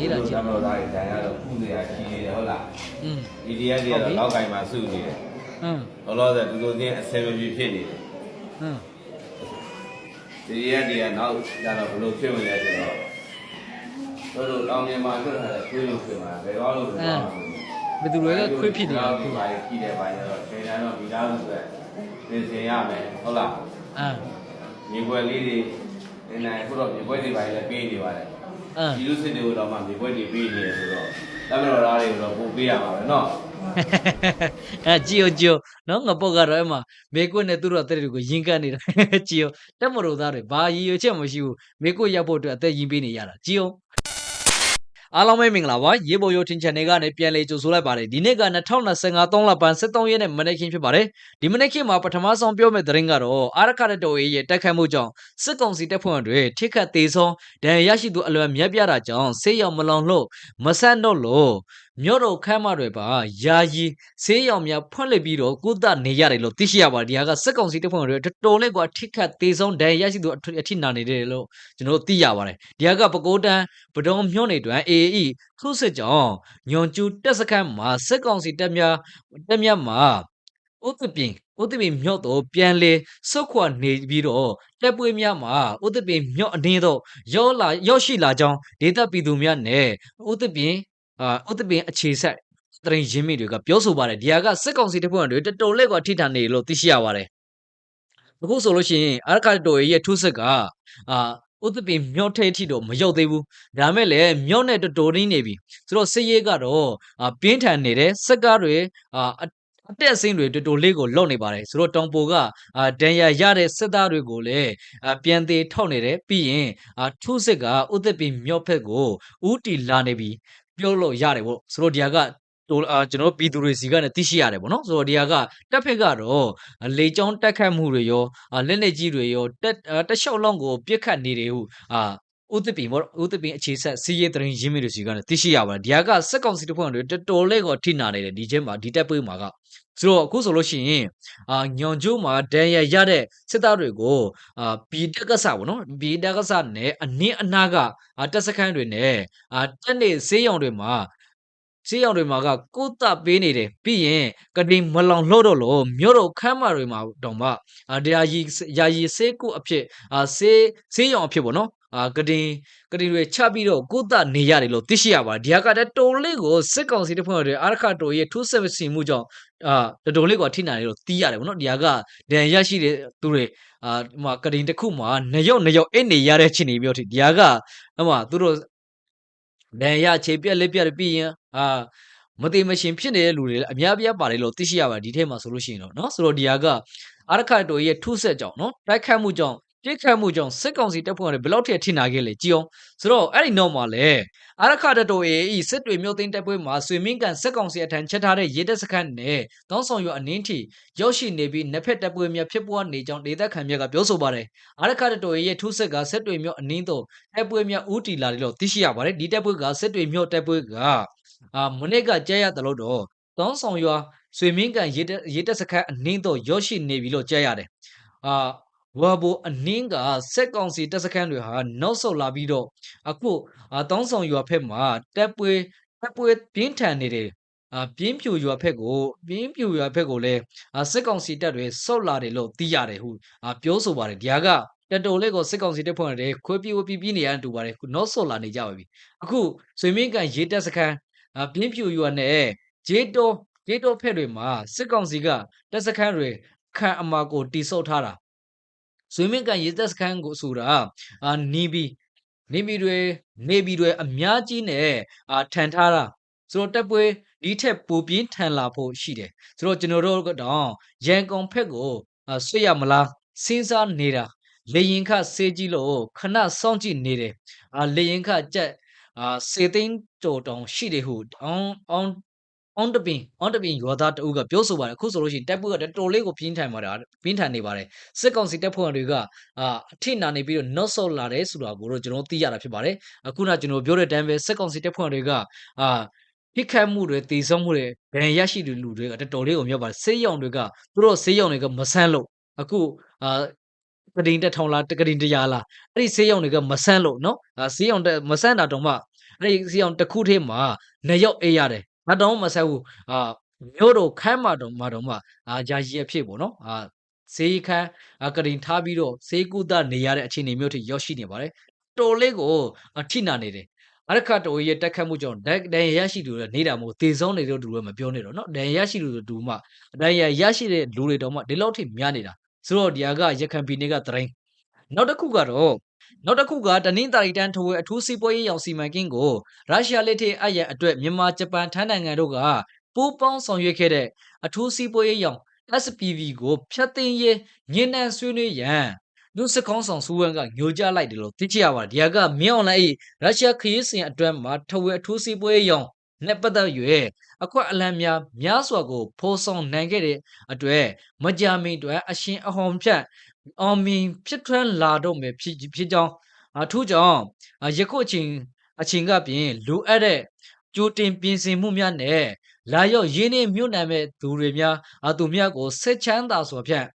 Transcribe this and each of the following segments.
လေးတာကြည့်တော့သားတွေဒဏ်ရတော့ကုနေရရှိနေတယ်ဟုတ်လားอืม EDF တွေကတော့လောက်ကင်မှာစုနေတယ်အင်းလောလောဆယ်ဒီလိုချင်းအဆင်မပြေဖြစ်နေတယ် အင်း ဒီရက်တွေကနောက်ကျတော့ဘလို့ဖြစ်ဝင်လဲဆိုတော့တို့တို့လောင်မြန်မာထွက်လာတဲ့ခွေးလို့ဖြစ်မှာဘယ်တော့လို့လဲဘယ်သူတွေကခွေးဖြစ်နေတာလဲ ဖြစ်ပါရဲ့ဖြစ်တဲ့ပိုင်းတော့ခြေတန်းတော့ဒီသားစုပဲသင်စင်ရမယ်ဟုတ်လားအင်း မြေပွဲလေးတွေနေနိုင်ခုတော့မြေပွဲတွေပိုင်းလည်းပေးနေပါတယ် ဒီလိုစစ်တွေကိုတော့မှမြေပွဲတွေပေးနေတယ်ဆိုတော့တပ်မတော်သားတွေကိုတော့ပို့ပေးရပါမယ်နော်အဲဂျီယိုဂျီယိုနော်ငါပုတ်ကတော့အမှမေကွတ်နဲ့သူတို့အသက်တွေကိုရင်ကပ်နေတာဂျီယိုတက်မတော်သားတွေဘာရည်ရွယ်ချက်မရှိဘူးမေကွတ်ရပ်ဖို့အတွက်အသက်ရင်ပေးနေရတာဂျီယို အားလုံးပဲမင်္ဂလာပါရေပေါ်ရိုထင် channel ကနေပြန်လေကြိုဆိုလိုက်ပါတယ်ဒီနေ့က2025 3လပိုင်း73ရက်နေ့မနေ့ကင်းဖြစ်ပါတယ်ဒီမနေ့ကင်းမှာပထမဆုံးပြောမယ့်သတင်းကတော့အာရခရတော်ရဲ့တိုက်ခိုက်မှုကြောင့်စစ်ကောင်စီတပ်ဖွဲ့တွေထိခတ်သေးဆုံးဒဏ်ရာရရှိသူအလွန်မြတ်ပြတာကြောင့်ဆေးရောင်မလောင်လို့မဆန့်တော့လို့မြို့တော်ခမ်းမတွေပါယာယီဆေးရောင်များဖွင့်လှစ်ပြီးတော့ကုသနေရတယ်လို့သိရှိရပါတယ်ဒီဟာကစစ်ကောင်စီတပ်ဖွဲ့တွေတော်တော်လေးကထိခတ်သေးဆုံးဒဏ်ရာရရှိသူအထွေအထိနာနေတယ်လို့ကျွန်တော်တို့သိရပါတယ်ဒီဟာကပကိုးတန်းပဒုံမြို့နယ်တွင် AAE ခုစစ်ကြောင့်ညွန်ကျူတက်စခန်းမှာစစ်ကောင်စီတပ်များတပ်များမှာဥသပင်ဥသပင်မြို့တော်ပြန်လေစုတ်ခွာနေပြီးတော့တပ်ပွေးများမှာဥသပင်မြို့အင်းတော့ရောက်လာရောက်ရှိလာကြောင်းဒေသပြည်သူများနဲ့ဥသပင် အာဥသပင်အခြေဆက်တရင်ရင်းမိတွေကပြောဆိုပါတယ်ဒီဟာကစစ်ကောင်စီတပ်ဖွဲ့တွေတော်တော်လေးကထိထန်နေလို့သိရှိရပါတယ်အခုဆိုလို့ရှိရင်အာရခတိုရဲ့ထုစစ်ကအာဥသပင်မြို့ထဲအထိတော့မရောက်သေးဘူးဒါမဲ့လည်းမြို့နဲ့တော်တော်ရင်းနေပြီဆိုတော့စစ်ရေးကတော့အာပြင်းထန်နေတယ်စက်ကားတွေအာအအတက်အစင်းတွေတော်တော်လေးကိုလွတ်နေပါတယ်ဆိုတော့တောင်ပိုကအာဒန်ရရတဲ့စစ်သားတွေကိုလည်းအာပြန်သေးထောက်နေတယ်ပြီးရင်အာထုစစ်ကဥသပင်မြို့ဖက်ကိုဥတီလာနေပြီ ပြောလို့ရတယ်ပေါ့ဆိုတော့ဒီဟာကတို့အာကျွန်တော်ပြည်သူတွေစီကနေသိရှိရတယ်ပေါ့နော်ဆိုတော့ဒီဟာကတက်ဖက်ကတော့လေကြောင်းတက်ခတ်မှုတွေရောအာလက်လက်ကြီးတွေရောတက်အာတက်လျှောက်လောင်းကိုပြစ်ခတ်နေတယ်ဟုအာ ဥသပင်ပေါ့ဥသပင်အခြေဆက်စီးရဲတရင်ရင်းမြစ်တွေစီကနေသိရှိရပါတယ်ဒီဟာကစက်ကောင်စီတပ်ဖွဲ့တွေတော်တော်လေးကိုထိနာနေတယ်ဒီချက်မှာဒီတက်ပွေးမှာကဆိုတော့အခုဆိုလို့ရှိရင်အာညောင်ကျိုးမှာဒန်ရရတဲ့စစ်သားတွေကိုအာဘီတက်ကဆပေါ့နော်ဘီတက်ကဆနဲ့အနည်းအနားကအာတက်စခန်းတွေနဲ့အာတက်နေဈေးရောင်တွေမှာဈေးရောင်တွေမှာကကုသပေးနေတယ်ပြီးရင်ကတိမလောင်လှုပ်တော့လို့မြို့တော်ခမ်းမတွေမှာတောင်မှအာတရားကြီးယာယီဆေးကုအဖြစ်အာဆေးဈေးရောင်အဖြစ်ပေါ့နော် အာကတိကတိတွေချပြီးတော့ကုသနေရတယ်လို့သိရှိရပါတယ်ဒီဟာကတည်းတော်လေးကိုစစ်ကောင်စီတပ်ဖွဲ့တွေအာရခတော်ရဲ့ထူးဆက်စီမှုကြောင့်အာတော်တော်လေးကိုထိနာတယ်လို့သိရတယ်ပေါ့နော်ဒီဟာကဒဏ်ရရှိတဲ့သူတွေအာဒီမှာကတိတစ်ခုမှာနှစ်ယောက်နှစ်ယောက်အိတ်နေရတဲ့ချင်းနေမျိုးထိဒီဟာကဟိုမှာသူတို့ ဒဏ်ရခြေပြက်လက်ပြက်ပြီးရင်အာမသိမရှင်ဖြစ်နေတဲ့လူတွေလည်းအများပြားပါတယ်လို့သိရှိရပါတယ်ဒီထဲမှာဆိုလို့ရှိရင်တော့เนาะဆိုတော့ဒီဟာကအာရခတိုရဲ့ထုဆက်ကြောင့်เนาะတိုက်ခတ်မှုကြောင့် ပြစ်ခတ်မှုကြောင့်စစ်ကောင်စီတပ်ဖွဲ့တွေဘယ်လောက်ထိထိနာခဲ့လဲကြည်အောင်ဆိုတော့အဲ့ဒီနောက်မှာလဲအာရခတတိုရဲ့ဤစစ်တွေမြို့သိမ်းတပ်ဖွဲ့မှာဆွေမင်းကန်စစ်ကောင်စီအထံချက်ထားတဲ့ရေတပ်စခန်းနဲ့တောင်းဆောင်ရွအနင်းထီရောက်ရှိနေပြီးနှစ်ဖက်တပ်ဖွဲ့များဖြစ်ပွားနေကြောင်းဒေသခံများကပြောဆိုပါတယ်အာရခတတိုရဲ့ထုဆက်ကစစ်တွေမြို့အနင်းသို့တပ်ပွဲများဦးတီလာတယ်လို့သိရှိရပါတယ်ဒီတပ်ပွဲကစစ်တွေမြို့တပ်ပွဲကအာမနေ့ကကြားရတယ်လို့တော့တောင်းဆောင်ရွာဆွေမင်းကန်ရေတက်ရေတက်စခန်းအနှင်းတော့ရောက်ရှိနေပြီလို့ကြားရတယ်အာ ဝါဘိုအနှင်းကစက်ကောင်စီတပ်စခန်းတွေဟာနောက်ဆုတ်လာပြီးတော့အခုအာတောင်းဆောင်ရွာဖက်မှာတပ်ပွဲတပ်ပွဲပြင်းထန်နေတယ်အာပြင်းပြူရွာဖက်ကိုပြင်းပြူရွာဖက်ကိုလည်းအာစစ်ကောင်စီတပ်တွေဆုတ်လာတယ်လို့သိရတယ်ဟုအာပြောဆိုပါတယ်ဒီဟာကတတော်လေးကိုစစ်ကောင်စီတပ်ဖွဲ့တွေခွေးပြေးဝပြေးပြေးနေရတူပါတယ်ခုနောက်ဆော့လာနေကြပါပြီအခုဆွေမင်းကန်ရေတက်စခန်းအပြင်းပြူရွာနဲ့ဂျေတိုဂျေတိုဖက်တွေမှာစစ်ကောင်စီကတက်စခန်းတွေခံအမာကိုတိဆုတ်ထားတာ ဆွေမင်းကန်ရေတက်စခန်းကိုဆိုတာအာနီဘီနေဘီတွေနေဘီတွေအများကြီးနဲ့အာထန်ထားတာဆိုတော့တက်ပွဲဒီထက်ပိုပြင်းထန်လာဖို့ရှိတယ်ဆိုတော့ကျွန်တော်တို့ကတော့ရန်ကုန်ဖက်ကိုအာဆွေရမလားစဉ်းစားနေတာလေရင်ခဆေးကြီးလို့ခဏစောင့်ကြည့်နေတယ်အာလေရင်ခကြက်အာစေသိန်းတော်တောင်ရှိတယ်ဟုအောင်အောင် အောင်တပင်အောင်တပင်ရောသားတအုပ်ကပြောဆိုပါတယ်အခုဆိုလို့ရှိရင်တပ်ဖွဲ့ကတော်တော်လေးကိုပြင်းထန်ပါတယ်ပြင်းထန်နေပါတယ်စစ်ကောင်စီတပ်ဖွဲ့တွေကအာအထိနာနေပြီးတော့နော့ဆော့လာတယ်ဆိုတာကိုတော့ကျွန်တော်သိရတာဖြစ်ပါတယ်အခုနကျွန်တော်ပြောတဲ့အတိုင်းပဲစစ်ကောင်စီတပ်ဖွဲ့တွေကအာဖိခတ်မှုတွေတည်ဆုံမှုတွေဗန်ရရှိတဲ့လူတွေကတော်တော်လေးကိုမြောက်ပါတယ်ဆေးရောင်တွေကသူတို့ဆေးရောင်တွေကမဆန်းလို့အခုအာကတိန်တက်ထောင်လားတကတိန်တရားလားအဲ့ဒီဆေးရောင်တွေကမဆန်းလို့နော်အာဆေးရောင်တက်မဆန်းတာတော့မှအဲ့ဒီစီအောင်တစ်ခုထဲမှာနှစ်ယောက်အေးရတယ် ဘာတောင်မှမဆက်ဘူးအာမျိုးတော့ခမ်းမတော်မှာတော့မှအာဂျာကြီးအဖြစ်ပေါ့နော်အာစေးခမ်းအကရင်ထားပြီးတော့စေးကုသနေရတဲ့အခြေအနေမျိုးထိရောက်ရှိနေပါတယ်တော်လေးကိုအထိနာနေတယ်အရခတ်တော်ရဲ့တက်ခတ်မှုကြောင့်ဒက်ဒန်ရရှိသူတွေနေတာမို့တေဆုံးနေတော့သူတွေမပြောနေတော့နော်ဒန်ရရှိသူတွေတူမှဒန်ရရရှိတဲ့လူတွေတော့မှဒီလောက်ထိများနေတာဆိုတော့ဒီဟာကရခိုင်ပြည်နယ်ကတရင်နောက်တစ်ခုကတော့ နောက်တစ်ခုကတနင်္သာရီတန်းထိုးဝဲအထူးစီးပွားရေးရောင်စီမံကိန်းကိုရုရှားလက်ထက်အပ်ရန်အတွက်မြန်မာဂျပန်ထိုင်းနိုင်ငံတို့ကပူးပေါင်းဆောင်ရွက်ခဲ့တဲ့အထူးစီးပွားရေးရောင် SPV ကိုဖျက်သိမ်းရေးညှဉ်းနှံဆွေးနွေးရန်လူစကောင်းဆောင်စုဝန်းကညိုကြလိုက်တယ်လို့သိချရပါတယ်ဒီဟာကမြောင်းလိုက်ရုရှားခရီးစဉ်အတွက်မှာထဝဲအထူးစီးပွားရေးရောင်နဲ့ပတ်သက်၍အခွက်အလံများများစွာကိုဖော်ဆောင်နိုင်ခဲ့တဲ့အတွက်မကြာမီတွင်အရှင်အဟောင်ဖြတ် အောင်မြင်ဖြစ်ထွန်းလာတော့မယ်ဖြစ်ဖြစ်ကြောင်းအထူးကြောင့်အာယခုအချိန်အချိန်ကပြင်လူအပ်တဲ့ကြိုတင်ပြင်ဆင်မှုများနဲ့လာရောက်ရင်းနှီးမြှုပ်နှံမဲ့သူတွေများအသူများကိုဆက်ချမ်းသာစွာဖြင့်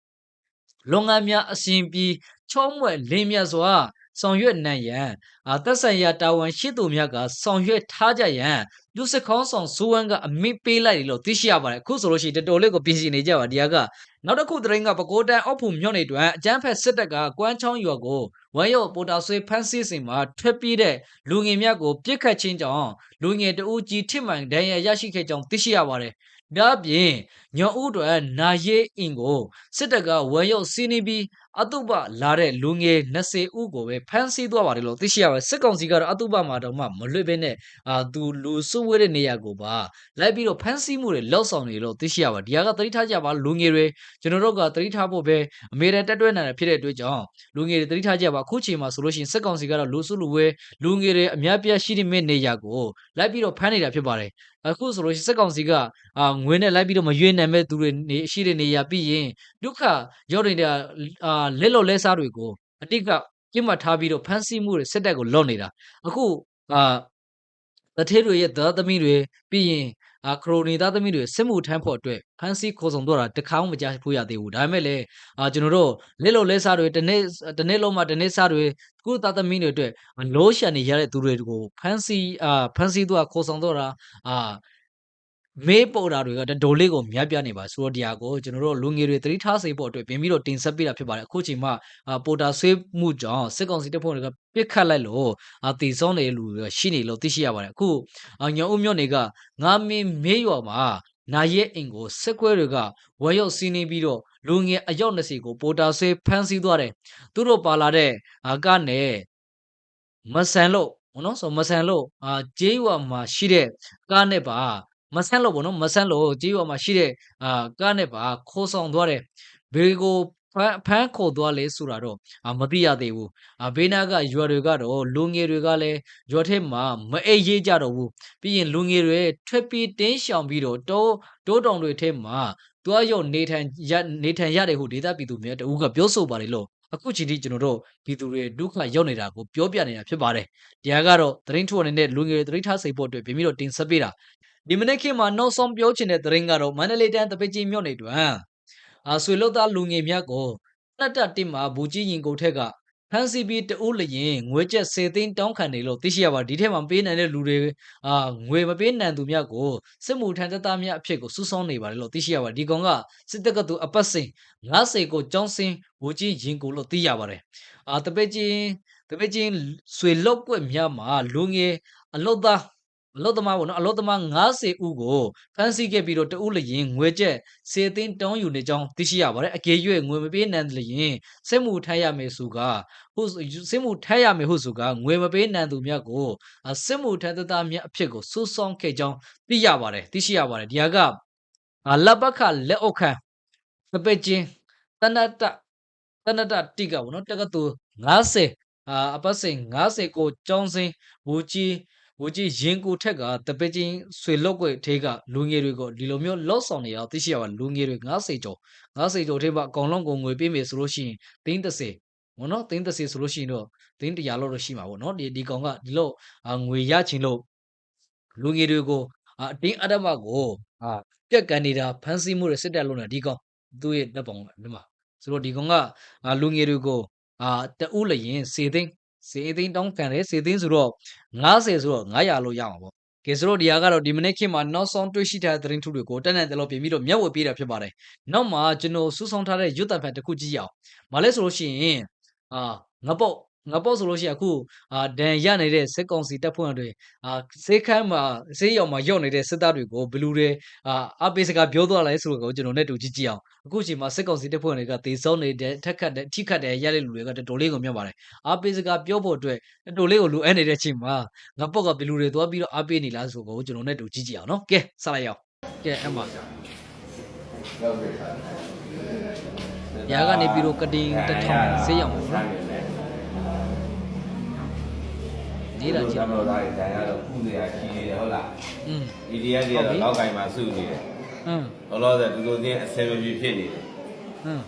လုပ်ငန်းများအစဉ်ပြေချောမွဲ့လင်းမြတ်စွာဆောင်ရွက်နိုင်ရန်အာသက်ဆိုင်ရာတာဝန်ရှိသူများကဆောင်ရွက်ထားကြရန် လူစခေါင်းဆောင်ဇိုးဝမ်ကအမိပေးလိုက်တယ်လို့သိရှိရပါတယ်အခုဆိုလို့ရှိရင်တော်တော်လေးကိုပြင်ဆင်နေကြပါဒီဟာကနောက်တစ်ခုသတင်းကပကိုးတန်အောက်ဖူမြို့နယ်တွင်အကျန်းဖက်စစ်တပ်ကကွမ်းချောင်းရွာကိုဝမ်ရော့ပိုတာဆွေဖမ်းဆီးစဉ်မှာထွက်ပြေးတဲ့လူငယ်များကိုပြစ်ခတ်ခြင်းကြောင့်လူငယ်တဦးကြီးထိမှန်ဒဏ်ရာရရှိခဲ့ကြောင်းသိရှိရပါတယ် ဒါအပြင်ညောင်ဦးတွင်နာရေးအင်ကိုစစ်တပ်ကဝမ်ရော့စီးနေပြီးအတုပလာတဲ့လူငယ်20ဦးကိုပဲဖမ်းဆီးသွားပါတယ်လို့သိရှိရပါတယ်စစ်ကောင်စီကတော့အတုပမှာတော့မှမလွတ်ဘဲနဲ့အာသူလူစုဝေးတဲ့နေရာကိုပါလိုက်ပြီးတော့ဖမ်းဆီးမှုတွေလောက်ဆောင်နေလို့သိရှိရပါတယ်ဒီဟာကသတိထားကြပါလူငယ်တွေကျွန်တော်တို့ကသတိထားဖို့ပဲအမေရိကန်တက်တွဲနိုင်တယ်ဖြစ်တဲ့အတွက်ကြောင့်လူငယ်တွေသတိထားကြပါအခုချိန်မှာဆိုလို့ရှိရင်စစ်ကောင်စီကတော့လူစုလူဝေးလူငယ်တွေအများပြားရှိတဲ့မဲ့နေရာကိုလိုက်ပြီးတော့ဖမ်းနေတာဖြစ်ပါတယ် အခုဆိုလို့ရှိရင်စစ်ကောင်စီကအာငွေနဲ့လိုက်ပြီးတော့မရွေးနိုင်မဲ့သူတွေနေရှိတဲ့နေရာပြီးရင်ဒုက္ခရောက်နေတဲ့အာလက်လော်လက်စားတွေကိုအတိတ်ကပြစ်မှတ်ထားပြီးတော့ဖမ်းဆီးမှုတွေစစ်တပ်ကိုလော့နေတာအခုအာတထေးတွေရဲ့သားသမီးတွေပြီးရင် အာခရိုနီသားသမီးတွေစစ်မှုထမ်းဖို့အတွက်ဖမ်းဆီးခေါ်ဆောင်တော့တာတခါမှမကြားဖို့ရသေးဘူးဒါပေမဲ့လည်းအာကျွန်တော်တို့လက်လော်လက်စားတွေတနေ့တနေ့လုံးမှတနေ့စားတွေကုသားသမီးတွေအတွက်လိုးရှာနေရတဲ့သူတွေကိုဖမ်းဆီးအာဖမ်းဆီးတော့ခေါ်ဆောင်တော့တာအာ မေးပေါ်တာတွေကတော်တော်လေးကိုများပြားနေပါဆိုတော့ဒီဟာကိုကျွန်တော်တို့လူငယ်တွေသတိထားစေဖို့အတွက်ပြင်ပြီးတော့တင်ဆက်ပေးတာဖြစ်ပါတယ်အခုချိန်မှာအာပေါ်တာဆွေးမှုကြောင့်စစ်ကောင်စီတပ်ဖွဲ့တွေကပြစ်ခတ်လိုက်လို့အာတီဆုံးနေတဲ့လူတွေရှိနေလို့သိရှိရပါတယ်အခုအာညောင်ဦးမြို့နယ်ကငါမင်းမေးရွာမှာနာရဲ့အင်ကိုစစ်ကွဲတွေကဝယ်ရောက်စီးနေပြီးတော့လူငယ်အယောက်20ကိုပေါ်တာဆွေးဖမ်းဆီးသွားတယ်သူတို့ပါလာတဲ့အာကနဲ့မဆန်လို့ဘောနော်ဆိုမဆန်လို့အာဂျေးရွာမှာရှိတဲ့ကားနဲ့ပါ မဆန်းလို့ပေါ့နော်မဆန်းလို့ကြေးရွာမှာရှိတဲ့အာကားနဲ့ပါခိုးဆောင်သွားတယ်ဘေကိုဖမ်းဖမ်းခေါ်သွားလဲဆိုတာတော့အာမသိရသေးဘူးအာဘေးနာကရွာတွေကတော့လူငယ်တွေကလည်းရွာထဲမှာမအိပ်ရေးကြတော့ဘူးပြီးရင်လူငယ်တွေထွက်ပြေးတင်းရှောင်ပြီးတော့တိုးတိုးတောင်တွေထဲမှာတွားရောက်နေထိုင်ရနေထိုင်ရတယ်ဟုဒေသပြည်သူများတဦးကပြောဆိုပါတယ်လို့အခုချိန်ထိကျွန်တော်တို့ပြည်သူတွေဒုက္ခရောက်နေတာကိုပြောပြနေတာဖြစ်ပါတယ်တရားကတော့သတင်းထုတ်နေတဲ့လူငယ်တွေသတိထားစေဖို့အတွက်ပြင်ပြီးတော့တင်ဆက်ပေးတာ ဒီမနေ့ခေတ်မှာနောက်ဆုံးပြောချင်တဲ့သတင်းကတော့မန္တလေးတိုင်းတပည့်ကြီးမြို့နယ်တွင်အာဆွေလုတ်သားလူငယ်များကိုတက်တက်တင်မှာဘူကြီးရင်ကုန်ထက်ကဖန်စီပြီးတူးလျင်ငွေကျက်စေသိန်းတောင်းခံနေလို့သိရှိရပါဒီထက်မှာပေးနိုင်တဲ့လူတွေအာငွေမပေးနိုင်သူများကိုစစ်မှုထမ်းတပ်သားများအဖြစ်ကိုစူးစောင်းနေပါတယ်လို့သိရှိရပါဒီကောင်ကစစ်တပ်ကသူအပတ်စဉ်90ကိုကျောင်းစင်းဘူကြီးရင်ကုန်လို့သိရပါတယ်အာတပည့်ကြီးတပည့်ကြီးဆွေလုတ်ကွက်များမှာလူငယ်အလုတ်သား အလုတ်သမားပေါ့နော်အလုတ်သမား90ဦးကိုဖမ်းဆီးခဲ့ပြီးတော့တဦးလျင်ငွေကျက်စေသိန်းတောင်းယူနေကြောင်းသိရှိရပါတယ်အကေရွေငွေမပေးနိုင်လျင်စစ်မှုထမ်းရမယ်ဆိုကဟုတ်စစ်မှုထမ်းရမယ်ဟုတ်ဆိုကငွေမပေးနိုင်သူများကိုစစ်မှုထမ်းသားများအဖြစ်ကိုစိုးစောင်းခဲ့ကြောင်းသိရပါတယ်သိရှိရပါတယ်ဒီဟာကလက်ပတ်ခလက်အုပ်ခံသပက်ချင်းတနတတနတတိကပေါ့နော်တက္ကသိုလ်90အာအပတ်စဉ်90ကိုကျောင်းစင်းဘူကြီး ဝကြီးရင်ကိုထက်ကတပည့်ချင်းဆွေလောက်ွက်ထဲကလူငယ်တွေကိုဒီလိုမျိုးလောက်ဆောင်နေရအောင်သိရှိရပါလူငယ်တွေ90ကျော်90ကျော်ထဲမှာအကောင်လုံးကိုငွေပေးမယ်ဆိုလို့ရှိရင်သိန်း30ဘောနော်သိန်း30ဆိုလို့ရှိရင်တော့သိန်း100လောက်တော့ရှိမှာပေါ့နော်ဒီဒီကောင်ကဒီလိုငွေရချင်လို့လူငယ်တွေကိုအတင်းအဓမ္မကိုအာပြက်ကန်နေတာဖမ်းဆီးမှုတွေစစ်တပ်လုံးနေတာဒီကောင်သူ့ရဲ့လက်ပုံဒီမှာဆိုတော့ဒီကောင်ကလူငယ်တွေကိုအာတအူးလျင်စေသိန်း စေအသိန်းတောင်းခံတယ်စေသိန်းဆိုတော့90ဆိုတော့900လို့ရမှာပေါ့ကဲဆိုတော့ဒီဟာကတော့ဒီမနေ့ခေတ်မှာနောက်ဆုံးတွေ့ရှိထားတဲ့သတင်းထုတွေကိုတက်တဲ့တလို့ပြင်ပြီးတော့မျက်ဝေပေးတာဖြစ်ပါတယ်နောက်မှာကျွန်တော်စူးစောင်းထားတဲ့ရွတ်တံဖတ်တစ်ခုကြည့်ရအောင်မလဲဆိုလို့ရှိရင်အာငပုတ် ငပုတ်ဆိုလို့ရှိရင်အခုအာဒန်ရနေတဲ့စစ်ကောင်စီတပ်ဖွဲ့တွေအာစေးခမ်းမှာစေးရောင်မှာရောက်နေတဲ့စစ်သားတွေကိုဘလူတွေအာအပိစကပြောသွားလိုက်ဆိုတော့ကျွန်တော်နဲ့တူကြည့်ကြည့်အောင်အခုချိန်မှာစစ်ကောင်စီတပ်ဖွဲ့တွေကတေဆုံးနေတဲ့ထက်ခတ်တဲ့ထိခတ်တဲ့ရတဲ့လူတွေကတော်တော်လေးကိုမြတ်ပါတယ်အပိစကပြောဖို့အတွက်တော်တော်လေးကိုလိုအပ်နေတဲ့ချိန်မှာငပုတ်ကဘလူတွေသွားပြီးတော့အပိနေလားဆိုတော့ကျွန်တော်နဲ့တူကြည့်ကြည့်အောင်နော်ကဲစလိုက်ရအောင်ကဲအမှရောက်ပြီခါညာကနေပြီးတော့ကတင်တစ်ထောင်ဆေးရောင်ပေါ့နော် လေးတာကြည့်တော့သားတွေဒဏ်ရတော့ကုနေရရှိနေတယ်ဟုတ်လားอืม EDF တွေကတော့လောက်ကင်မှာစုနေတယ်အင်းလောလောဆယ်ဒီလိုချင်းအဆင်မပြေဖြစ်နေတယ် အင်း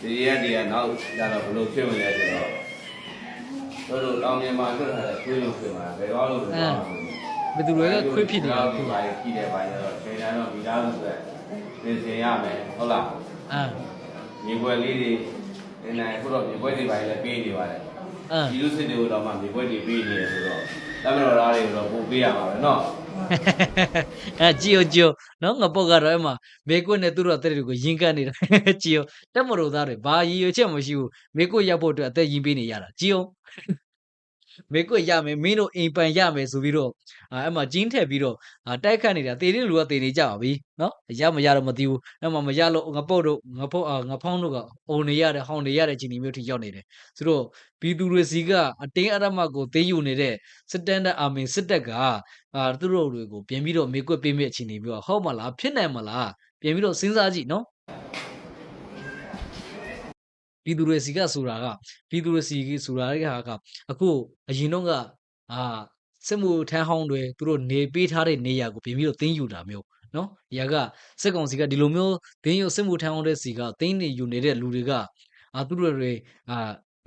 ဒီရက်တွေကနောက်ကျတော့ဘလို့ဖြစ်ဝင်လဲဆိုတော့တို့တို့လောင်မြန်မာထွက်လာတဲ့ခွေးလို့ဖြစ်မှာဘယ်တော့လို့လဲဘယ်သူတွေကခွေးဖြစ်နေတာလဲ ဖြစ်ပါရဲ့ဖြစ်တဲ့ပိုင်းတော့ခြေတန်းတော့ဒီသားစုပဲပြင်ဆင်ရမယ်ဟုတ်လားအင်း မြေပွဲလေးတွေနေနေခုတော့မြေပွဲတွေပိုင်းလည်းပေးနေပါတယ် ဒီလိုစစ်တွေကိုတော့မှမြေပွဲတွေပေးနေတယ်ဆိုတော့တပ်မတော်သားတွေကိုတော့ပို့ပေးရပါမယ်နော်အဲဂျီယိုဂျီယိုနော်ငါပုတ်ကတော့အမှမေကွတ်နဲ့သူတို့အသက်တွေကိုရင်ကပ်နေတာဂျီယိုတက်မတော်သားတွေဘာရည်ရွယ်ချက်မရှိဘူးမေကွတ်ရပ်ဖို့အတွက်အသက်ရင်ပေးနေရတာဂျီယို မေကွရမယ်မင်းတို့အိမ်ပန်ရမယ်ဆိုပြီးတော့အာအဲ့မှာကျင်းထက်ပြီးတော့အာတိုက်ခတ်နေတာတေတဲ့လူကတေနေကြပါပြီနော်ရမရတော့မသိဘူးအဲ့မှာမရလို့ငါပုတ်တို့ငါပုတ်အာငါဖောင်းတို့ကအိုနေရတယ်ဟောင်းနေရတဲ့ချိန်ဒီမျိုးထိရောက်နေတယ်ဆိုတော့ပြည်သူတွေစီကအတင်းအဓမ္မကိုသိယူနေတဲ့စစ်တမ်းတဲ့အာမင်စစ်တပ်ကအာသူတို့တွေကိုပြန်ပြီးတော့မေကွက်ပေးမဲ့အခြေအနေမျိုးကဟုတ်မလားဖြစ်နိုင်မလားပြန်ပြီးတော့စဉ်းစားကြည့်နော် ပြည်သူတွေစီကဆိုတာကပြည်သူတွေစီကဆိုတာတဲ့ဟာကအခုအရင်တော့ကအာစစ်မှုထမ်းဟောင်းတွေသူတို့နေပေးထားတဲ့နေရာကိုပြင်ပြီးတော့တင်းယူတာမျိုးနော်။ညာကစစ်ကောင်စီကဒီလိုမျိုးဒင်းယူစစ်မှုထမ်းအောင်တဲ့စီကတင်းနေယူနေတဲ့လူတွေကအာသူတို့တွေအာ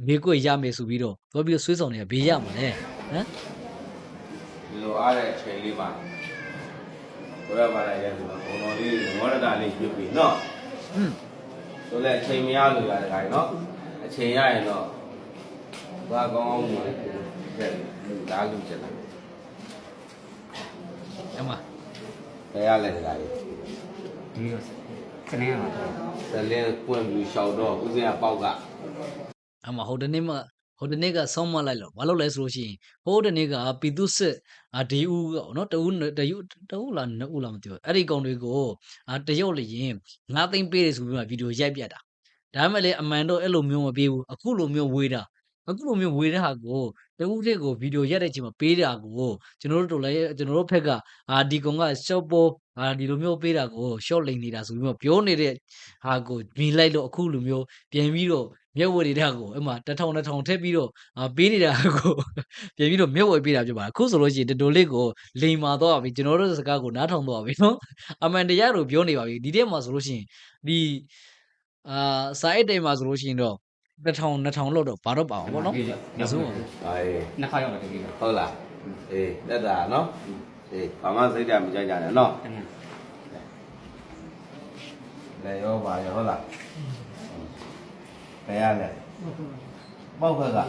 မေကွက်ရမယ်ဆိုပြီးတော့သွားပြီးဆွေးဆောင်နေတာဘေးရမလဲဟမ်ဒီလိုအားတဲ့အချိန်လေးမှာဘုရားဘာသာရဲ့ဘုံတော်လေးမောရတာလေးပြုတ်ပြီနော်ဟွန်း ဆိုလည်းအချိန်မရလို့ရတယ်ခိုင်းနော်အချိန်ရရင်တော့ဘာကောင်းအောင်လုပ်ရလဲဒါလူချက်တယ်အမဘယ်ရလဲဒါကြီးဒီတော့စနေရမှာစလင်းပွင့်ပြီးရှောက်တော့ဦးစင်ကပေါက်က အမဟိုတနေ့မှ ဟိုတနေ့ကဆုံးမလိုက်လို့ဘာလို့လဲဆိုလို့ရှိရင်ဟိုတနေ့ကပီတုစစ်အဒီဦးကနော်တဦးတယူတဦးလားနှစ်ဦးလားမသိဘူးအဲ့ဒီကောင်တွေကိုအတရုတ်လျင်ငါသိမ့်ပေးတယ်ဆိုပြီးမှဗီဒီယိုရိုက်ပြတာဒါမှမဟုတ်လေအမှန်တော့အဲ့လိုမျိုးမပေးဘူးအခုလိုမျိုးဝေးတာ အခုလိုမျိုးဝေးတဲ့ဟာကိုတဦးတဲ့ကိုဗီဒီယိုရိုက်တဲ့အချိန်မှာပေးတာကိုကျွန်တော်တို့တို့လည်းကျွန်တော်တို့ဖက်ကအာဒီကောင်ကရှော့ပေါ်အာဒီလိုမျိုးပေးတာကိုရှော့လိန်နေတာဆိုပြီးမှပြောနေတဲ့ဟာကိုမြင်လိုက်လို့အခုလိုမျိုးပြန်ပြီးတော့မြက်ဝဲနေတာကိုအမှတထောင်တထောင်ထည့်ပြီးတော့အာပေးနေတာကိုပြန်ပြီးတော့မြက်ဝဲပေးတာဖြစ်ပါတယ်အခုဆိုလို့ရှိရင်တော်တော်လေးကိုလိန်မာတော့ပြီကျွန်တော်တို့စကားကိုနားထောင်တော့ပြီနော်အမှန်တရားကိုပြောနေပါပြီဒီထဲမှာဆိုလို့ရှိရင်ဒီအာစာအိတ်တိုင်မှာဆိုလို့ရှိရင်တော့ တစ်ထောင်နှစ်ထောင်လောက်တော့ဘာတော့ပါအောင်ပေါ့နော်မစိုးပါဘူးအေးနှစ်ခါရောက်တယ်တကယ်ဟုတ်လားအေးတက်တာနော်အေးဘာမှစိတ်ဓာတ်မကြကြနဲ့နော်တကယ်လေရောပါရောဟုတ်လားဘယ်ရလဲပေါက်ခက်က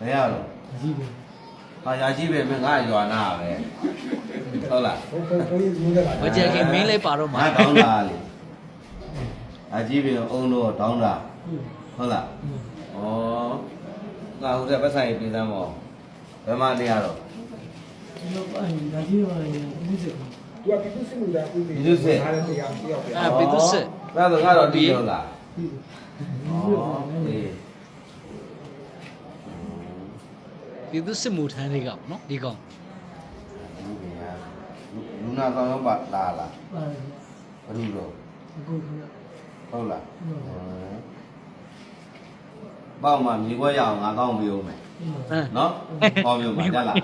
ဘယ်ရလို့ကြီးပဲဟာရာကြီးပဲမင်းငါရွာနာပဲဟုတ်လားမကြခင်မင်းလေးပါတော့မှာငါတောင်းတာလေအကြီးပဲအုံတော့တောင်းတာဟုတ် လားဩငါဟိုတဲ့ပတ်ဆိုင်ပြင်သမ်းမောဘယ်မှနေရတော့ကျွန်တော်အဲ့ဒါကြီးပါလေဦးစစ်သူကပြည်သူစစ်မှုထမ်းဦးစီးပြည်သူစစ်အားလည်းတရားတယောက်ပဲအာပေတုစစ်ဒါဆိုငါတော့တီးရောလားပြီးဩအေးပြည်သူစစ်မှုထမ်းတွေကပေါ့နော်ဒီကောင်လူနာဆောင်ရောပါလာလားပါတယ်ဘယ်လိုတော့အခုကဟုတ်လား ပေါ့မှမြေခွဲရအောင်ငါကောင်းပြီးအောင်မယ်ဟမ်နော်ပေါင်းမျိုးမှာကြလား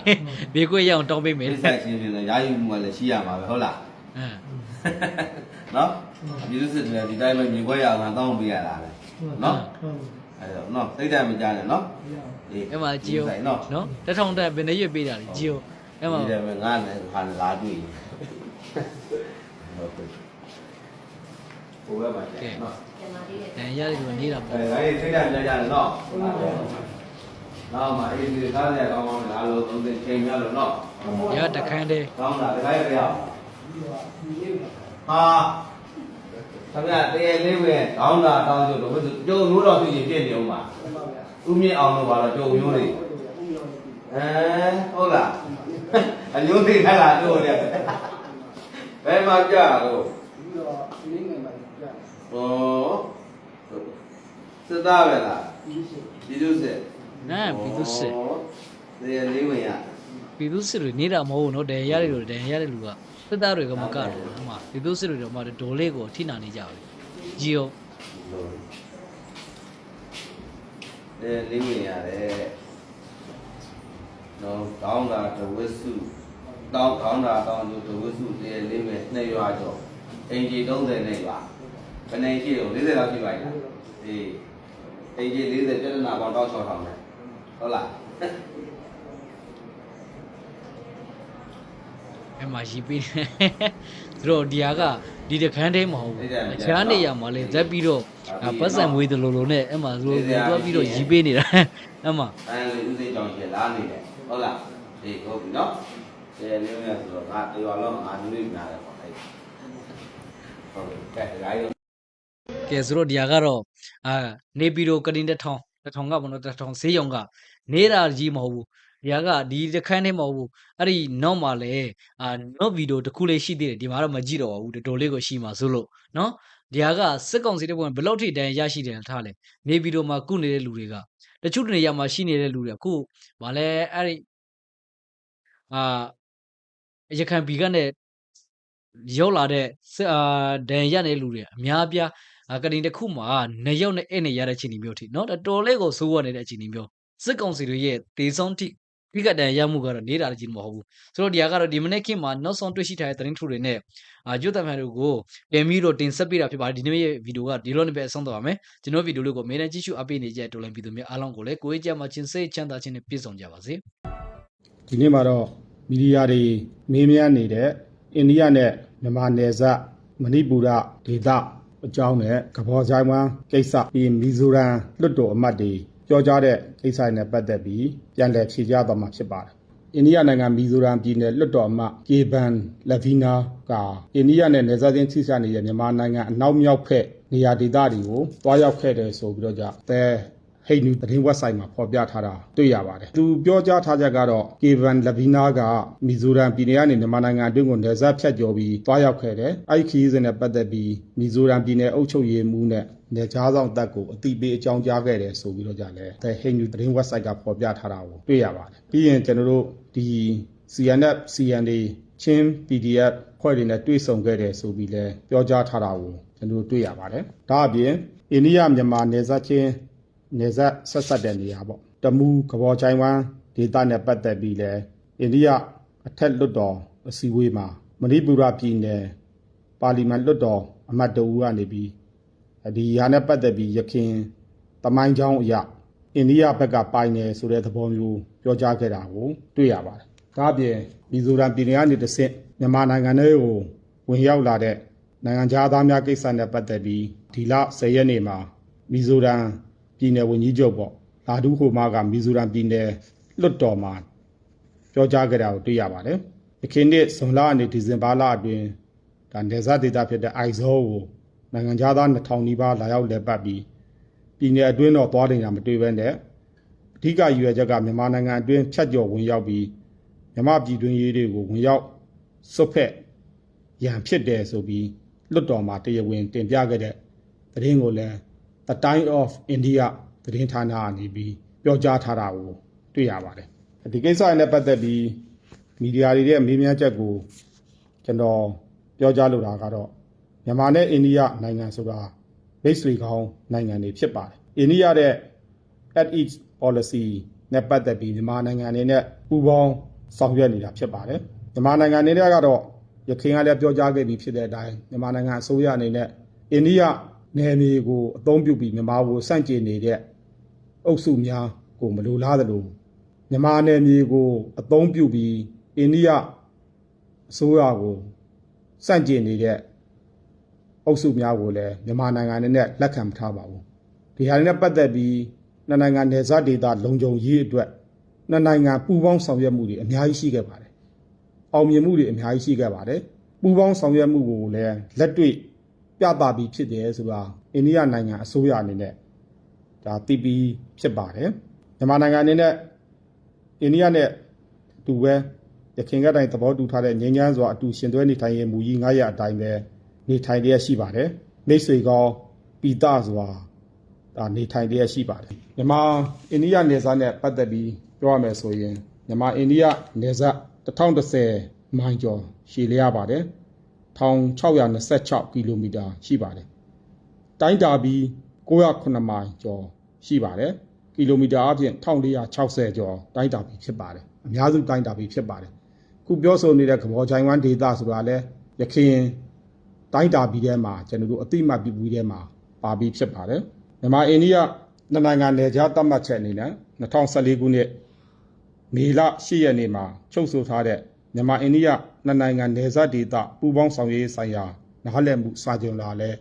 ဘေးကွက်ရအောင်တောင်းပေးမယ်ဒီဆက်ချင်းချင်းလည်းရာယူမှုလည်းရှိရမှာပဲဟုတ်လားဟမ်နော်ဒီလိုစစ်တယ်ဒီတိုင်းပဲမြေခွဲရအောင်ငါကောင်းပြီးရတာလေနော်ဟုတ်အဲ့တော့နော်သိတဲ့မကြနဲ့နော်ရအေးအဲ့မှာကြည်အောင်နော်နော်တထောင်တက်ဘယ်နဲ့ရွက်ပေးတာလဲကြည်အောင်အဲ့မှာဒီတယ်ပဲငါလည်းခါလာတွေ့ဟုတ်ကဲ့ ဘိုးဘက်မှာကျနော်တန်ရတဲ့လူကနေတာပေါ့အဲဒါကြီးသိတဲ့မကြနဲ့နော်နောက်မှအေးဒီကားရကောင်းကောင်းလာလို့သုံးသိချိန်ရလို့နော်ရတခန်းတည်းကောင်းတာတခါရပြအောင်ဟာခင်ဗျာတရေလေးပဲကောင်းတာတောင်းကြတော့ဘယ်သူကြုံမျိုးတော်သူကြီးပြည့်နေအောင်ပါဦးမြင့်အောင်လို့ပါတော့ကြုံမျိုးလေးအဲဟုတ်လားအညိုးသိခလာတို့တဲ့ဘယ်မှာကြတော့ ဩစသားပဲလားဒီလိုစစ်နာပြည်သူစစ်တရေလေးဝင်ရပြည်သူစစ်တွေနေတာမဟုတ်ဘူးနော်ဒဏ်ရရတယ်လို့ဒဏ်ရတဲ့လူကစစ်သားတွေကမကတော့ဟိုမှာပြည်သူစစ်တွေတော့မှဒိုလေးကိုထိနာနေကြတယ်ဂျီယိုအဲလေးဝင်ရတယ်နော်ကောင်းတာတဝစ်စုတောင်းကောင်းတာတောင်းကျတဝစ်စုတရေလေးဝင်နှစ်ရွာကျော်အင်ဂျီ30နဲ့ရွာ ဘယ်နေရှိတော့40လောက်ရှိပါလားအေးအင်ဂျီ40ပြဿနာပေါင်းတော့6000နဲ့ဟုတ်လားအဲ့မှာရီပေးတယ်သူတို့ဒီဟာကဒီတခန်းတည်းမဟုတ်ဘူးအခြားနေရာမှာလဲဇက်ပြီးတော့ဒါပတ်စံမွေးတယ်လို့လို့နဲ့အဲ့မှာသူတို့သွားပြီးတော့ရီပေးနေတာအဲ့မှာအဲလေဦးစိတ်ကြောင့်ရှင်းလာနေတယ်ဟုတ်လားအေးဟုတ်ပြီနော်တရေလေးဝင်ဆိုတော့ငါတရွာလုံးငါလူလေးများတယ်ပေါ့အဲ့ဟုတ်ပြီကဲဒါရိုင်း ကဲဆိုတော့ဒီဟာကတော့အာနေပြည်တော်ကတင်တစ်ထောင်တစ်ထောင်ကဘုံတော့တစ်ထောင်ဈေးရောင်ကနေတာကြီးမဟုတ်ဘူးဒီဟာကဒီတစ်ခန်းတည်းမဟုတ်ဘူးအဲ့ဒီနောက်မှာလဲအာနော့ဗီဒီယိုတစ်ခုလေးရှိသေးတယ်ဒီမှာတော့မကြည့်တော့ပါဘူးတော်တော်လေးကိုရှိမှာဆိုလို့နော်ဒီဟာကစစ်ကောင်စီတပ်ဖွဲ့ဘယ်လောက်ထိတန်ရရှိတယ်ထားလဲနေပြည်တော်မှာကုနေတဲ့လူတွေကတချို့နေရာမှာရှိနေတဲ့လူတွေအခုဗာလဲအဲ့ဒီအာရခိုင်ဘီကနဲ့ရောက်လာတဲ့စစ်အာဒန်ရတဲ့လူတွေအများအပြားအာ ကရင်တစ်ခုမှာနရုပ်နဲ့အဲ့နဲ့ရတဲ့အခြေအနေမျိုးထိနော်တော်လေးကိုစိုးဝတ်နေတဲ့အခြေအနေမျိုးစစ်ကောင်စီတို့ရဲ့ဒေဆုံးထိခိကတန်ရမှုကတော့နေတာလည်းကြီးမဟုတ်ဘူးဆိုတော့ဒီဟာကတော့ဒီမနေ့ခင်မှာနောက်ဆုံးတွေ့ရှိထားတဲ့သတင်းထုတ်တွေနဲ့အာကျွတ်တမ်ဖန်တို့ကိုပြန်ပြီးတော့တင်ဆက်ပေးတာဖြစ်ပါတယ်ဒီနေ့ရဲ့ဗီဒီယိုကဒီလိုနဲ့ပဲအဆုံးသတ်ပါမယ်ကျွန်တော်ဗီဒီယိုလေးကိုအမြဲတမ်းကြည့်ရှုအပိနေကြတဲ့တော်လန်ပြည်သူများအားလုံးကိုလည်းကိုယ်ကြမှာချင်းစိတ်ချမ်းသာခြင်းနဲ့ပြည့်စုံကြပါစေဒီနေ့မှာတော့မီဒီယာတွေမေးမြန်းနေတဲ့အိန္ဒိယနဲ့မြန်မာနယ်စပ်မဏိပူရဒေသ အကြောင်းနဲ့ကဘောဆိုင်ဝမ်ကိစ္စပြီးမီဇိုရမ်လွတ်တော်အမတ်တွေပြောကြားတဲ့ကိစ္စတွေနဲ့ပတ်သက်ပြီးပြန်လည်ဖြေကြားသွားမှာဖြစ်ပါတယ်။အိန္ဒိယနိုင်ငံမီဇိုရမ်ပြည်နယ်လွတ်တော်အမတ်ကေဘန်လက်ဗီနာကအိန္ဒိယနဲ့နယ်စပ်ချင်းထိစပ်နေတဲ့မြန်မာနိုင်ငံအနောက်မြောက်ဖက်နေရာဒေသတွေကိုတွားရောက်ခဲ့တယ်ဆိုပြီးတော့ကြသဲ ဟိတ်နူသတင်း website မှာဖော်ပြထားတာတွေ့ရပါတယ်။သူပြောကြားထားချက်ကတော့ကေဗန်လဗီနာကမီဇိုရမ်ပြည်နယ်ကနေမြန်မာနိုင်ငံအတွင်းကိုနယ်စပ်ဖြတ်ကျော်ပြီးတွားရောက်ခဲ့တယ်။အဲ့ဒီခရီးစဉ်နဲ့ပတ်သက်ပြီးမီဇိုရမ်ပြည်နယ်အုပ်ချုပ်ရေးမှူးနဲ့နယ်ခြားဆောင်တပ်ကိုအတိပေးအကြောင်းကြားခဲ့တယ်ဆိုပြီးတော့ကြလဲတဲ့ဟိတ်နူသတင်း website ကဖော်ပြထားတာကိုတွေ့ရပါတယ်။ပြီးရင်ကျွန်တော်တို့ဒီ CNF CND ချင်း PDF ဖွဲ့တွေနဲ့တွေ့ဆုံခဲ့တယ်ဆိုပြီးလဲပြောကြားထားတာကိုကျွန်တော်တို့တွေ့ရပါတယ်။ဒါအပြင်အိန္ဒိယမြန်မာနယ်စပ်ချင်း နေဆက်ဆက်ဆက်တဲ့နေရာပေါ့တမူကဘောချိုင်ဝမ်ဒေသနဲ့ပတ်သက်ပြီးလဲအိန္ဒိယအထက်လွတ်တော်အစည်းအဝေးမှာမဏိပူရပြည်နယ်ပါလီမန်လွတ်တော်အမတ်တအူးကနေပြီးဒီရာနဲ့ပတ်သက်ပြီးရခင်တမိုင်းချောင်းအရာအိန္ဒိယဘက်ကပိုင်တယ်ဆိုတဲ့သဘောမျိုးပြောကြားခဲ့တာကိုတွေ့ရပါတယ်။ဒါအပြင်မီဇိုရမ်ပြည်နယ်ကနေတစ်ဆင့်မြန်မာနိုင်ငံထဲကိုဝင်ရောက်လာတဲ့နိုင်ငံသားများကိစ္စနဲ့ပတ်သက်ပြီးဒီလ10ရက်နေ့မှာမီဇိုရမ် ပြည်နယ်ဝန်ကြီးချုပ်ပေါ့လာဒူးဟိုမာကမီဇိုရမ်ပြည်နယ်လွတ်တော်မှာပြောကြားခဲ့တာကိုတွေ့ရပါတယ်။ဒီခေတ်နေ့ဇွန်လကနေဒီဇင်ဘာလအတွင်းဒါနေဇာဒေတာဖြစ်တဲ့အိုက်ဇောကိုနိုင်ငံသား2000နီးပါးလာရောက်လည်ပတ်ပြီးပြည်နယ်အတွင်းတော့သွားနေတာမတွေ့ဘဲနဲ့အဓိကရည်ရွယ်ချက်ကမြန်မာနိုင်ငံအတွင်းဖြတ်ကျော်ဝင်ရောက်ပြီးမြန်မာပြည်တွင်းရေးတွေကိုဝင်ရောက်စွတ်ဖက်ရန်ဖြစ်တယ်ဆိုပြီးလွတ်တော်မှာတရားဝင်တင်ပြခဲ့တဲ့သတင်းကိုလည်း The Time of India သတင်းဌာနကနေပြီးပြောကြားထားတာကိုတွေ့ရပါတယ်။ဒီကိစ္စနဲ့ပတ်သက်ပြီးမီဒီယာတွေရဲ့မေးမြန်းချက်ကိုကျွန်တော်ပြောကြားလိုတာကတော့မြန်မာနဲ့အိန္ဒိယနိုင်ငံဆိုတာမိတ်ဆွေကောင်းနိုင်ငံတွေဖြစ်ပါတယ်။အိန္ဒိယတဲ့ at each policy နဲ့ပတ်သက်ပြီးမြန်မာနိုင်ငံအနေနဲ့ပူးပေါင်းဆောင်ရွက်နေတာဖြစ်ပါတယ်။မြန်မာနိုင်ငံအနေနဲ့ကတော့ရခိုင်ကလည်းပြောကြားခဲ့ပြီးဖြစ်တဲ့အတိုင်းမြန်မာနိုင်ငံအစိုးရအနေနဲ့အိန္ဒိယ နယ်မြေကိုအသုံးပြုပြီးမြန်မာကိုစန့်ကျင်နေတဲ့အုပ်စုများကိုမလိုလားသလိုမြန်မာနယ်မြေကိုအသုံးပြုပြီးအိန္ဒိယအစိုးရကိုစန့်ကျင်နေတဲ့အုပ်စုများကိုလည်းမြန်မာနိုင်ငံအနေနဲ့လက်ခံမထားပါဘူးဒီဟာတွေနဲ့ပတ်သက်ပြီးနှစ်နိုင်ငံနယ်စပ်ဒေသလုံခြုံရေးအတွက်နှစ်နိုင်ငံပူးပေါင်းဆောင်ရွက်မှုတွေအများကြီးရှိခဲ့ပါတယ်အောင်မြင်မှုတွေအများကြီးရှိခဲ့ပါတယ်ပူးပေါင်းဆောင်ရွက်မှုကိုလည်းလက်တွေ့ ပြသပြီးဖြစ်တယ်ဆိုတာအိန္ဒိယနိုင်ငံအစိုးရအနေနဲ့ဒါသိပြီးဖြစ်ပါတယ်မြန်မာနိုင်ငံအနေနဲ့အိန္ဒိယနဲ့အတူပဲရခိုင်ကတိုင်းသဘောတူထားတဲ့ငြိမ်းချမ်းစွာအတူရှင်တွဲနေထိုင်ရေးမူကြီး9ရပ်အတိုင်းပဲနေထိုင်ရရှိပါတယ်မိတ်ဆွေကောင်းပိတစွာဒါနေထိုင်လျက်ရှိပါတယ်မြန်မာအိန္ဒိယနယ်စပ်နဲ့ပတ်သက်ပြီးပြောရမယ်ဆိုရင်မြန်မာအိန္ဒိယနယ်စပ်1010မိုင်ကျော်ရှည်လျားပါတယ် 1626ကီလိုမီတာရှိပါတယ်တိုင်းတာပြီး909မိုင်ကျော်ရှိပါတယ်ကီလိုမီတာအပြင်1460ကျော်တိုင်းတာပြီးဖြစ်ပါတယ်အများစုတိုင်းတာပြီးဖြစ်ပါတယ်ခုပြောဆိုနေတဲ့ကဘောချိုင်ဝမ်ဒေတာဆိုတာလဲရခိုင်တိုင်းတာပြီးထဲမှာကျွန်တော်တို့အတိအမှတ်ပြုပြီးထဲမှာပါပြီးဖြစ်ပါတယ်မြန်မာအိန္ဒိယနှစ်နိုင်ငံနယ်ခြားသတ်မှတ်ချက်အနေနဲ့2014ခုနှစ်မေလ10ရက်နေ့မှာချုပ်ဆိုထားတဲ့မြန်မာအိန္ဒိယ နှစ်နိုင်ငံနယ်စပ်ဒေသပူးပေါင်းဆောင်ရွက်ရေးဆိုင်ရာနားလည်မှုစာချုပ်လာလည်း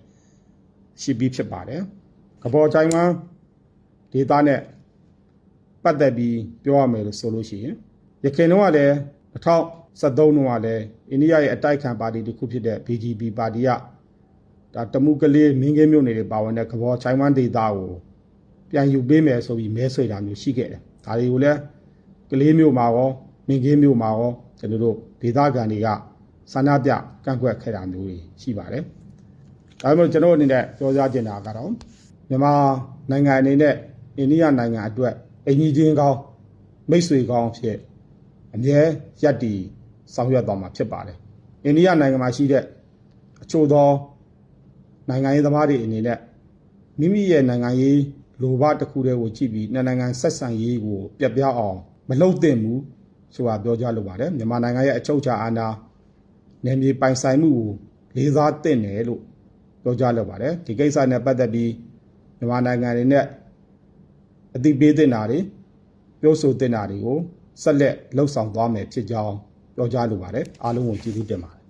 ရှိပြီးဖြစ်ပါတယ်။ကဘောချိုင်ဝမ်ဒေသနဲ့ပတ်သက်ပြီးပြောရမယ်လို့ဆိုလို့ရှိရင်ရခိုင်တော့ကလည်း2013တုန်းကလည်းအိန္ဒိယရဲ့အတိုက်ခံပါတီတစ်ခုဖြစ်တဲ့ BJP ပါတီကဒါတမှုကလေးမင်းကင်းမြို့နယ်တွေပါဝင်တဲ့ကဘောချိုင်ဝမ်ဒေတာကိုပြန်ယူပေးမယ်ဆိုပြီးမဲဆွေတာမျိုးရှိခဲ့တယ်။ဒါတွေကိုလည်းကလေးမြို့မှာရောမင်းကင်းမြို့မှာရောကျွန်တော်တို့ ဒေသခံတွေကဆန္ဒပြကန့်ကွက်ခဲ့တာမျိုးတွေရှိပါတယ်။ဒါပေမဲ့ကျွန်တော်အနေနဲ့ပြောကြားချင်တာကတော့မြန်မာနိုင်ငံအနေနဲ့အိန္ဒိယနိုင်ငံအတွက်အင်ကြီးချင်းကောင်းမိတ်ဆွေကောင်းဖြစ်အမြဲရပ်တည်ဆောင်ရွက်သွားမှာဖြစ်ပါတယ်။အိန္ဒိယနိုင်ငံမှာရှိတဲ့အချို့သောနိုင်ငံရေးသမားတွေအနေနဲ့မိမိရဲ့နိုင်ငံရေးလိုဘတစ်ခုတည်းကိုကြည့်ပြီးနှစ်နိုင်ငံဆက်ဆံရေးကိုပြတ်ပြားအောင်မလုပ်သင့်ဘူး ဆိုတာပြောကြားလိုပါတယ်မြန်မာနိုင်ငံရဲ့အချုပ်အခြာအာဏာနယ်မြေပိုင်ဆိုင်မှုကိုလေးစားသင့်တယ်လို့ပြောကြားလိုပါတယ်ဒီကိစ္စနဲ့ပတ်သက်ပြီးမြန်မာနိုင်ငံတွေနဲ့အသိပေးသင့်တာတွေပြောဆိုသင့်တာတွေကိုဆက်လက်လှုပ်ဆောင်သွားမယ်ဖြစ်ကြောင်းပြောကြားလိုပါတယ်အားလုံးကိုကျေးဇူးတင်ပါတယ်